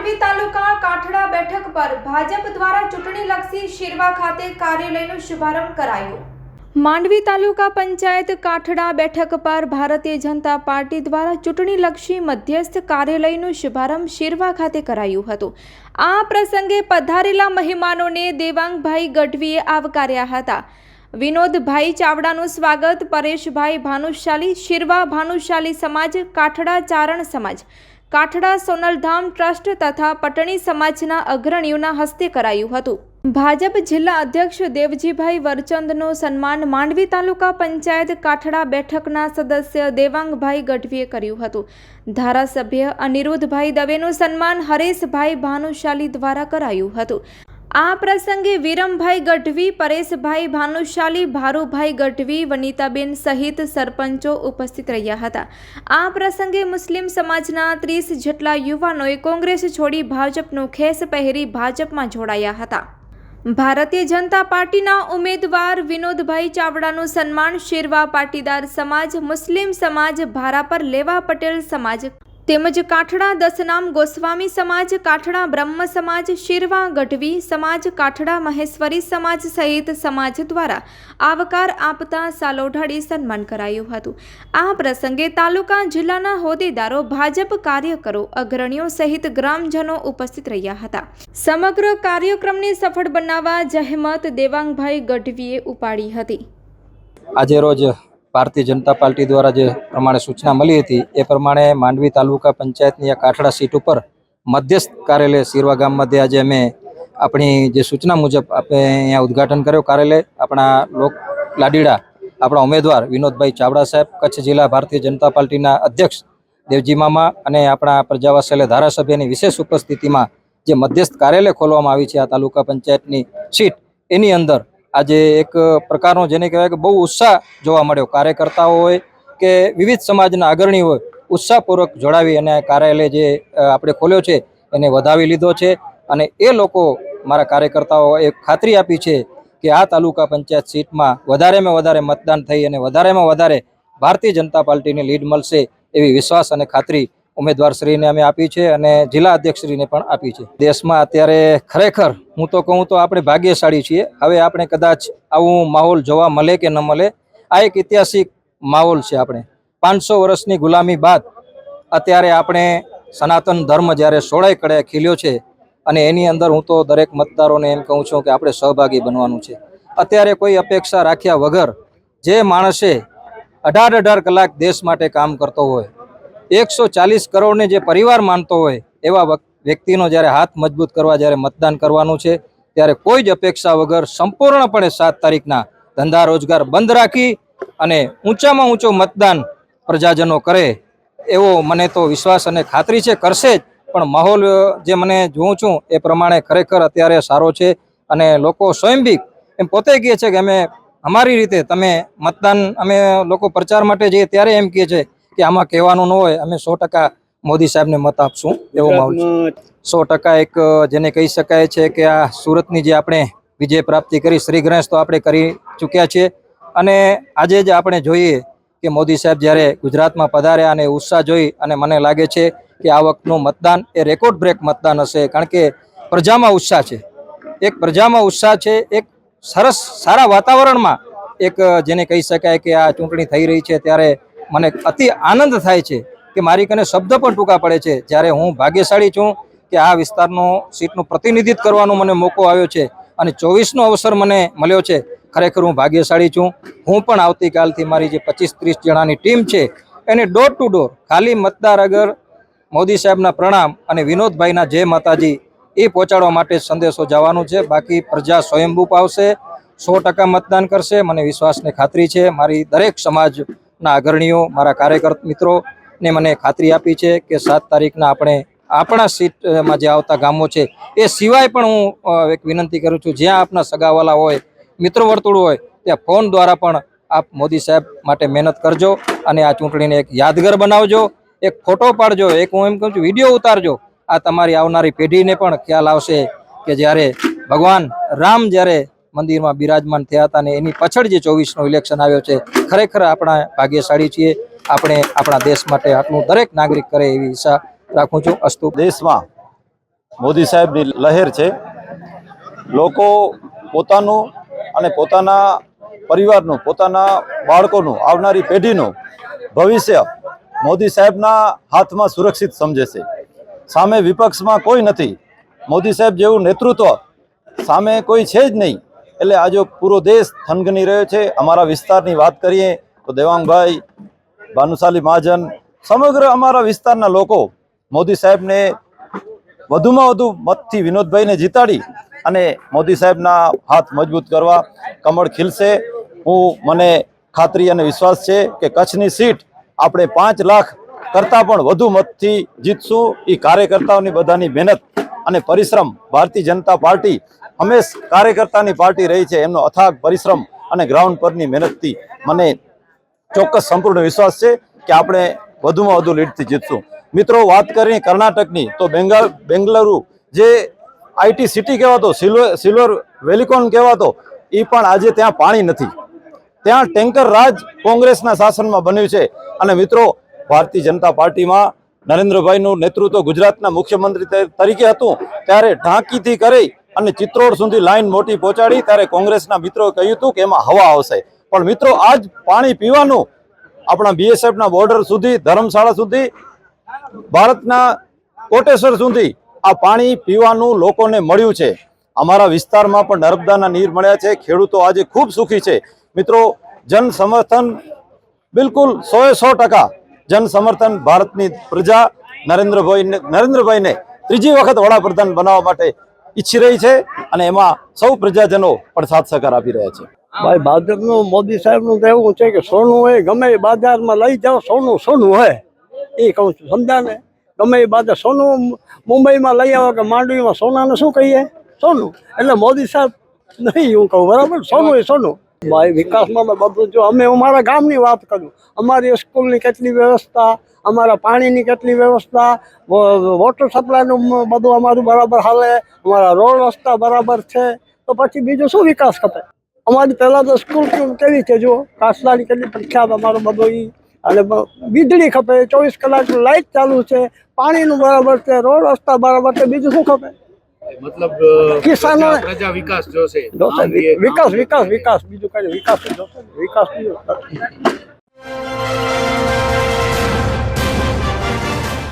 માંડવી તાલુકા કાઠડા બેઠક પર ભાજપ દ્વારા ચૂંટણીલક્ષી શિરવા ખાતે કાર્યાલયનો શુભારંભ કરાયો. માંડવી તાલુકા પંચાયત કાઠડા બેઠક પર ભારતીય જનતા પાર્ટી દ્વારા ચૂંટણીલક્ષી મધ્યસ્થ કાર્યાલયનો શુભારંભ શિરવા ખાતે કરાયું હતું. આ પ્રસંગે પધારેલા મહેમાનોને દેવાંગભાઈ ગઢવીએ આવકાર્યા હતા. વિનોદભાઈ ચાવડાનું સ્વાગત, પરેશભાઈ ભાનુશાલી, શિરવા ભાનુશાલી સમાજ, કાઠડા ચારણ સમાજ કાઠડા સોનલધામ ટ્રસ્ટ તથા પટણી સમાજના અગ્રણીઓના હસ્તે કરાયું હતું. ભાજપ જિલ્લા અધ્યક્ષ દેવજીભાઈ વરચંદનું સન્માન માંડવી તાલુકા પંચાયત કાઠડા બેઠકના સદસ્ય દેવાંગભાઈ ગઢવીએ કર્યું હતું. ધારાસભ્ય અનિરુદ્ધભાઈ દવેનું સન્માન હરેશભાઈ ભાનુશાલી દ્વારા કરાયું હતું. આ પ્રસંગે વિરમભાઈ ગઢવી, પરેશભાઈ ભાનુશાલી, ભારુભાઈ ગઢવી, વનિતાબેન સહિત સરપંચો ઉપસ્થિત રહ્યા હતા. આ પ્રસંગે મુસ્લિમ સમાજના ત્રીસ જેટલા યુવાનોએ કોંગ્રેસ છોડી ભાજપનું ખેસ પહેરી ભાજપમાં જોડાયા હતા. ભારતીય જનતા પાર્ટીના ઉમેદવાર વિનોદભાઈ ચાવડાનું સન્માન શેરવા પાટીદાર સમાજ, મુસ્લિમ સમાજ ભારાપર લેવા પટેલ સમાજ તેમજ કાઠડા દસનામ ગોસ્વામી સમાજ, કાઠડા બ્રહ્મ સમાજ, શિરવા ગઢવી સમાજ, કાઠડા મહેશ્વરી સમાજ સહિત સમાજ દ્વારા આવકાર આપતા સાલોઢાડી સન્માન કરાયું હતું. આ પ્રસંગે તાલુકા જિલ્લાના હોદ્દેદારો, ભાજપ કાર્યકરો, અગ્રણીઓ સહિત ગ્રામજનો ઉપસ્થિત રહ્યા હતા. સમગ્ર કાર્યક્રમને સફળ બનાવવા જહેમત દેવાંગભાઈ ગઢવીએ ઉપાડી હતી. આજે રોજ ભારતીય જનતા પાર્ટી દ્વારા જે પ્રમાણે સૂચના મળી હતી, એ પ્રમાણે માંડવી તાલુકા પંચાયતની આ કાઠડા સીટ ઉપર મધ્યસ્થ કાર્યાલય સિરવા ગામમાંથી આજે અમે આપણી જે સૂચના મુજબ આપણે અહીંયા ઉદ્ઘાટન કર્યો. કાર્યાલય આપણા લોક લાડીડા, આપણા ઉમેદવાર વિનોદભાઈ ચાવડા સાહેબ, કચ્છ જિલ્લા ભારતીય જનતા પાર્ટીના અધ્યક્ષ દેવજી મામા અને આપણા પ્રજાવાસલ્ય ધારાસભ્યની વિશેષ ઉપસ્થિતિમાં જે મધ્યસ્થ કાર્યાલય ખોલવામાં આવી છે આ તાલુકા પંચાયતની સીટ, એની અંદર આજે એક પ્રકારનો જેને કહેવાય કે બહુ ઉત્સાહ જોવા મળ્યો. કાર્યકર્તાઓ હોય કે વિવિધ સમાજના અગ્રણી હોય, ઉત્સાહપૂર્વક જોડાવી અને કાર્યાલય જે આપણે ખોલ્યો છે, એને વધાવી લીધો છે. અને એ લોકો મારા કાર્યકર્તાઓ એ ખાતરી આપી છે કે આ તાલુકા પંચાયત સીટમાં વધારેમાં વધારે મતદાન થઈ અને વધારેમાં વધારે ભારતીય જનતા પાર્ટીની લીડ મળશે એવી વિશ્વાસ અને ખાતરી ઉમેદવારશ્રીને અમે આપી છે અને જિલ્લા અધ્યક્ષશ્રીને પણ આપી છે. દેશમાં અત્યારે ખરેખર હું તો કહું તો આપણે ભાગ્યશાળી છીએ. હવે આપણે કદાચ આવું માહોલ જોવા મળે કે ન મળે, આ એક ઐતિહાસિક માહોલ છે આપણે. પાંચસો વર્ષની ગુલામી બાદ અત્યારે આપણે સનાતન ધર્મ જ્યારે સોળાઈ કડે ખીલ્યો છે અને એની અંદર હું તો દરેક મતદારોને એમ કહું છું કે આપણે સહભાગી બનવાનું છે. અત્યારે કોઈ અપેક્ષા રાખ્યા વગર જે માણસે અઢાર અઢાર કલાક દેશ માટે કામ કરતો હોય એકસો ચાલીસ કરોડને જે પરિવાર માનતો હોય એવા વ્યક્તિનો જ્યારે હાથ મજબૂત કરવા, જ્યારે મતદાન કરવાનું છે, ત્યારે કોઈ જ અપેક્ષા વગર સંપૂર્ણપણે સાત તારીખના ધંધા રોજગાર બંધ રાખી અને ઊંચામાં ઊંચો મતદાન પ્રજાજનો કરે એવો મને તો વિશ્વાસ અને ખાતરી છે, કરશે જ. પણ માહોલ જે મને જોઉં છું એ પ્રમાણે ખરેખર અત્યારે સારો છે અને લોકો સ્વયંભી એમ પોતે કહે છે કે અમે અમારી રીતે તમે મતદાન, અમે લોકો પ્રચાર માટે જઈએ ત્યારે એમ કહે છે કે આમાં કહેવાનું ન હોય, અમે સો મોદી સાહેબને મત આપશું, એવો માહોલ છે. સો એક જેને કહી શકાય છે કે આ સુરતની જે આપણે વિજય પ્રાપ્તિ કરી, શ્રી ગણેશ તો આપણે કરી ચૂક્યા છીએ. અને આજે જ આપણે જોઈએ કે મોદી સાહેબ જ્યારે ગુજરાતમાં પધાર્યા અને ઉત્સાહ જોઈ અને મને લાગે છે કે આ વખતનું મતદાન એ રેકોર્ડ બ્રેક મતદાન હશે, કારણ કે પ્રજામાં ઉત્સાહ છે. એક પ્રજામાં ઉત્સાહ છે, એક સરસ સારા વાતાવરણમાં એક જેને કહી શકાય કે આ ચૂંટણી થઈ રહી છે, ત્યારે મને અતિ આનંદ થાય છે કે મારી કને શબ્દ પણ ટૂંકા પડે છે. જ્યારે હું ભાગ્યશાળી છું કે આ વિસ્તારનો સીટનું પ્રતિનિધિત્વ કરવાનો મને મોકો આવ્યો છે અને ચોવીસનો અવસર મને મળ્યો છે. ખરેખર હું ભાગ્યશાળી છું. હું પણ આવતીકાલથી મારી જે પચીસ ત્રીસ જણાની ટીમ છે એને ડોર ટુ ડોર ખાલી મતદાર અગર મોદી સાહેબના પ્રણામ અને વિનોદભાઈના જય માતાજી એ પહોંચાડવા માટે સંદેશો જવાનું છે. બાકી પ્રજા સ્વયંભૂપ આવશે સો મતદાન કરશે. મને વિશ્વાસને ખાતરી છે. મારી દરેક સમાજના અગ્રણીઓ, મારા કાર્યકર મિત્રોને મને ખાતરી આપી છે કે સાત તારીખના આપણે આપણા સીટમાં જે આવતા ગામો છે, એ સિવાય પણ હું એક વિનંતી કરું છું, જ્યાં આપના સગાવાલા હોય, મિત્રો વર્તુળ હોય, ત્યાં ફોન દ્વારા પણ આપ મોદી સાહેબ માટે મહેનત કરજો અને આ ચૂંટણીને એક યાદગાર બનાવજો, એક ફોટો પાડજો, એક હું એમ કહું છું, વીડિયો ઉતારજો. આ તમારી આવનારી પેઢીને પણ ખ્યાલ આવશે કે જ્યારે ભગવાન રામ જ્યારે મંદિરમાં બિરાજમાન થયા હતા ને એની પાછળ જે ચોવીસનો ઇલેક્શન આવ્યો છે, ખરેખર આપણા ભાગ્યશાળી છીએ. આપણે આપણા દેશ માટે આટલું દરેક નાગરિક કરે એવી ઈચ્છા રાખું છું. અસ્તુ દેશમાં મોદી સાહેબની લહેર છે. લોકો પોતાનું અને પોતાના પરિવારનું, પોતાના બાળકોનું, આવનારી પેઢીનું ભવિષ્ય મોદી સાહેબના હાથમાં સુરક્ષિત સમજે છે. સામે વિપક્ષમાં કોઈ નથી. મોદી સાહેબ જેવું નેતૃત્વ સામે કોઈ છે જ નહીં. એટલે આજે પૂરો દેશ થનગની રહ્યો છે, અમારા વિસ્તારની વાત કરીએ, તો દેવાંગભાઈ, ભાનુશાલી મહાજન, સમગ્ર અમારા વિસ્તારના લોકો મોદી સાહેબને વધુમાં વધુ મતથી વિનોદભાઈને જીતાડી અને મોદી સાહેબના હાથ મજબૂત કરવા કમળ ખીલશે. હું, મને ખાતરી અને વિશ્વાસ છે કે કચ્છની સીટ આપણે પાંચ લાખ કરતાં પણ વધુ મતથી જીતશું. એ કાર્યકર્તાઓની બધાની મહેનત અને પરિશ્રમ ભારતીય જનતા પાર્ટી હંમેશ કાર્યકર્તાની પાર્ટી રહી છે. એમનો અથાગ પરિશ્રમ અને ગ્રાઉન્ડ પરની મહેનતથી મને ચોક્કસ સંપૂર્ણ વિશ્વાસ છે કે આપણે વધુમાં વધુ લીડથી જીતશું. મિત્રો, વાત કરીએ કર્ણાટકની, તો બેંગાલ બેંગલુરુ જે આઈટી સિટી કહેવાતો સિલ્વર સિલ્વર વેલિકોન કહેવાતો એ પણ આજે ત્યાં પાણી નથી. ત્યાં ટેન્કર રાજ કોંગ્રેસના શાસનમાં બન્યું છે. અને મિત્રો, ભારતીય જનતા પાર્ટીમાં નરેન્દ્રભાઈનું નેતૃત્વ ગુજરાતના મુખ્યમંત્રી તરીકે હતું, ત્યારે ઢાંકીથી કરી અને ચિત્રોડ સુધી લાઈન મોટી પહોંચાડી, ત્યારે કોંગ્રેસના મિત્રોએ કહ્યું હતું કે એમાં હવા આવશે. પણ મિત્રો, આજ પાણી પીવાનું આપણા બીએસએફના બોર્ડર સુધી, ધર્મશાળા સુધી, ભારતના કોટેશ્વર સુધી આ પાણી પીવાનું લોકોને મળ્યું છે. અમારા વિસ્તારમાં પણ નર્મદાના નીર મળ્યા છે. ખેડૂતો આજે ખૂબ સુખી છે. મિત્રો જન સમર્થન બિલકુલ સો સો ટકા જન સમર્થન ભારતની પ્રજા નરેન્દ્રભાઈને નરેન્દ્રભાઈને ત્રીજી વખત વડાપ્રધાન બનાવવા માટે ઈચ્છી રહી છે અને એમાં સૌ પ્રજાજનો પણ સાથ સહકાર આપી રહ્યા છે. ભાઈ, ભાજપનું, મોદી સાહેબનું તો એવું છે કે સોનું હોય, ગમે એ બાજારમાં લઈ જાઓ, સોનું સોનું હોય. એ કહું છું, સમજા ને? ગમે એ બાજાર સોનું મુંબઈમાં લઈ આવો કે માંડવીમાં સોનાને શું કહીએ? સોનું. એટલે મોદી સાહેબ નહીં, હું કહું, બરાબર? સોનું એ સોનું. ભાઈ વિકાસમાં બધું જો અમે અમારા ગામની વાત કરું. અમારી સ્કૂલની કેટલી વ્યવસ્થા, અમારા પાણીની કેટલી વ્યવસ્થા વોટર સપ્લાયનું બધું અમારું બરાબર હાલે, અમારા રોડ રસ્તા બરાબર છે. તો પછી બીજું શું વિકાસ ખપે અમારી પહેલાં તો સ્કૂલ કેવી છે જો કાસલાની કેટલી પ્રખ્યાત અમારું બધું એ અને વીજળી ખપે, ચોવીસ કલાક લાઇટ ચાલુ છે, પાણીનું બરાબર છે, રોડ રસ્તા બરાબર છે, બીજું શું ખપે? મતલબ કિસાનો પ્રજા- વિકાસ જોશે વિકાસ વિકાસ વિકાસ. બીજું કઈ વિકાસ જોશે વિકાસ બીજું.